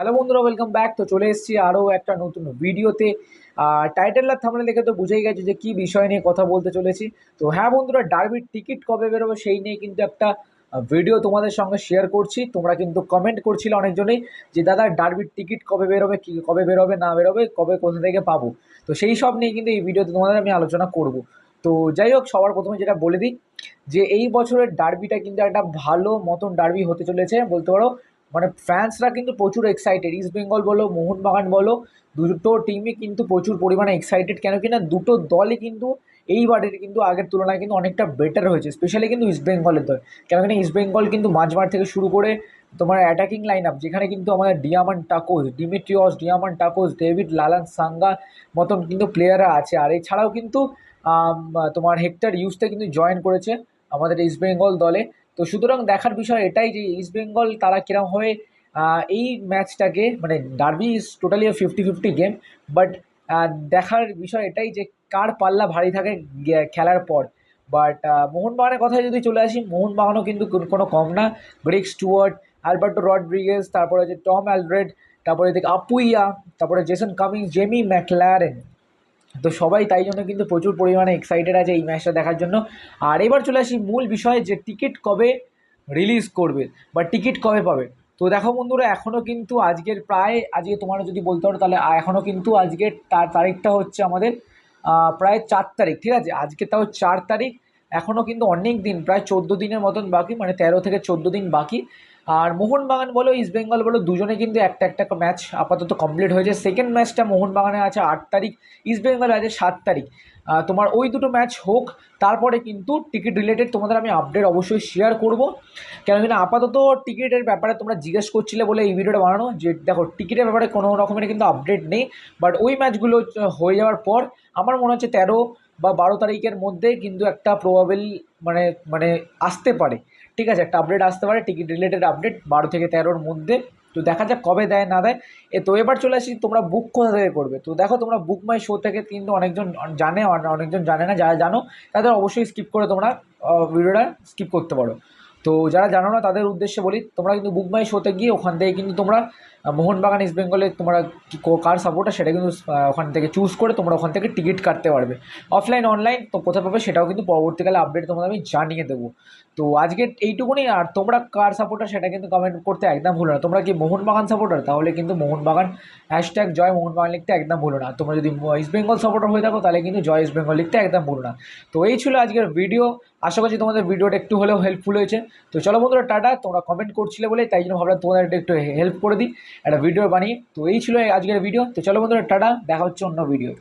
Hello বন্ধুরা welcome back তো চলে এসেছি আরও একটা নতুন ভিডিওতে। টাইটেল আর থামলে দেখে তো বুঝেই গেছে যে কী বিষয় নিয়ে কথা বলতে চলেছি। তো হ্যাঁ বন্ধুরা ডার্বির টিকিট কবে বেরোবে সেই নিয়ে কিন্তু একটা ভিডিও তোমাদের সঙ্গে শেয়ার করছি। তোমরা কিন্তু কমেন্ট করছিলে অনেকজনেই যে, দাদা ডার্বির টিকিট কবে বেরোবে? কী, কবে বেরোবে? না বেরোবে? কবে, কোথা থেকে পাবো? তো সেই সব নিয়ে কিন্তু এই ভিডিওতে তোমাদের আমি আলোচনা করব। তো যাই হোক, সবার প্রথমে যেটা বলে দিই যে, এই বছরের ডার্বিটা কিন্তু একটা ভালো মতন ডার্বি হতে চলেছে। বলতে পারো মানে ফ্যান্সরা কিন্তু প্রচুর এক্সাইটেড ইস্ট বেঙ্গল বলো মোহনবাগান বলো, দুটো টিমই কিন্তু প্রচুর পরিমাণে এক্সাইটেড কেন কিনা দুটো দলই কিন্তু এইবারের কিন্তু আগের তুলনায় কিন্তু অনেকটা বেটার হয়েছে স্পেশালি কিন্তু ইস্ট বেঙ্গলের দল। কেন কি না ইস্ট বেঙ্গল কিন্তু মাঝমাঠ থেকে শুরু করে তোমার অ্যাটাকিং লাইন আপ যেখানে কিন্তু আমাদের Diamantakos Dimitrios Diamantakos David Lalhlansanga মতন কিন্তু প্লেয়াররা আছে। আর এছাড়াও কিন্তু তোমার হেক্টর ইউজতে কিন্তু জয়েন করেছে আমাদের ইস্ট বেঙ্গল দলে। তো সুতরাং দেখার বিষয় এটাই যে ইস্ট বেঙ্গল তারা কীরমভাবে এই ম্যাচটাকে মানে derby is totally fifty fifty game but দেখার বিষয় এটাই যে কার পাল্লা ভারী থাকে খেলার পর। বাট মোহনবাগানের কথায় যদি চলে আসি, মোহনবাগানও কিন্তু কোনো কম না। গ্রেক স্টুয়ার্ট অ্যালবার্টো রড্রিগেজ তারপরে যে টম অ্যালড্রেড তারপরে এদিকে আপুইয়া তারপরে জেসন কামিংস জেমি ম্যাকলারেন তো সবাই তাই জন্য কিন্তু প্রচুর পরিমাণে এক্সাইটেড আছে এই ম্যাচটা দেখার জন্য। আর এবার চলে আসি মূল বিষয়ে যে টিকিট কবে রিলিজ করবে বা টিকিট কবে পাবে। তো দেখো বন্ধুরা এখনও কিন্তু আজকের প্রায়, আজকে তোমার যদি বলতে পারো তাহলে এখনও কিন্তু আজকের তা- তারিখটা হচ্ছে আমাদের প্রায় চার তারিখ, ঠিক আছে? আজকে তাও চার তারিখ এখনও কিন্তু অনেক দিন, প্রায় চোদ্দ দিনের মতন বাকি মানে তেরো থেকে চোদ্দ দিন বাকি। আর মোহনবাগান বলো ইস্ট বেঙ্গল বলো, দুজনে কিন্তু একটা একটা ম্যাচ আপাতত কমপ্লিট হয়েছে। সেকেন্ড ম্যাচটা মোহনবাগানে আছে আট তারিখ ইস্ট বেঙ্গল আছে সাত তারিখ। তোমার ওই দুটো ম্যাচ হোক, তারপরে কিন্তু টিকিট রিলেটেড তোমাদের আমি আপডেট অবশ্যই শেয়ার করব। কেন কিনা আপাতত টিকিটের ব্যাপারে তোমরা জিজ্ঞেস করছিলে বলে এই ভিডিওটা বানানো, যে দেখো টিকিটের ব্যাপারে কোনো রকমের কিন্তু আপডেট নেই। বাট ওই ম্যাচগুলো হয়ে যাওয়ার পর, আমার মনে হচ্ছে তেরো বা বারো তারিখের মধ্যে কিন্তু একটা প্রবাবেল মানে মানে আসতে পারে। ঠিক আছে, একটা আপডেট আসতে পারে টিকিট রিলেটেড আপডেট বারো থেকে তেরোর মধ্যে। তো দেখা যাক কবে দেয়, না দেয়। এ, তো এবার চলে আসি, তোমরা বুক কোথা থেকে করবে? তো দেখো, তোমরা বুক মাই শো থেকে কিন্তু অনেকজন জানে অনেকজন জানে না, যারা জানো, তাদের অবশ্যই স্কিপ করে তোমরা ভিডিওটা স্কিপ করতে পারো। তো যারা জানো না, তাদের উদ্দেশ্যে বলি, তোমরা কিন্তু বুক মাই শোতে গিয়ে ওখান থেকে কিন্তু তোমরা মোহনবাগান ইস্ট বেঙ্গলে তোমরা কার সাপোর্টার সেটা কিন্তু ওখান থেকে চুজ করে তোমরা ওখান থেকে টিকিট কাটতে পারবে। অফলাইন অনলাইন তো কোথায় পাবে সেটাও কিন্তু পরবর্তীকালে আপডেট তোমাদের আমি জানিয়ে দেবো। তো আজকে এইটুকুনি, আর তোমরা কার সাপোর্টার সেটা কিন্তু কমেন্ট করতে একদম ভুলো না। তোমরা কি মোহনবাগান সাপোর্টার তাহলে কিন্তু মোহনবাগান হ্যাশট্যাগ জয় মোহনবাগান লিখতে একদম ভুলো না। তোমরা যদি ইস্ট বেঙ্গল সাপোর্টার হয়ে থাকো, তাহলে কিন্তু জয় ইস্ট বেঙ্গল লিখতে একদম ভুলো না। তো এই ছিল আজকের ভিডিও আশা করছি তোমাদের ভিডিওটা একটু হলেও হেল্পফুল হয়েছে। তো চলো বন্ধুরা, টাটা। তোমরা কমেন্ট করছিলে বলে তাই জন্য ভাবলাম তোমাদের একটু হেল্প করে দিই। একটা ভিডিও বানিয়ে তো এই ছিল আজকের ভিডিও। তো চলো বন্ধুরা, টাটা, দেখা হচ্ছে অন্য ভিডিও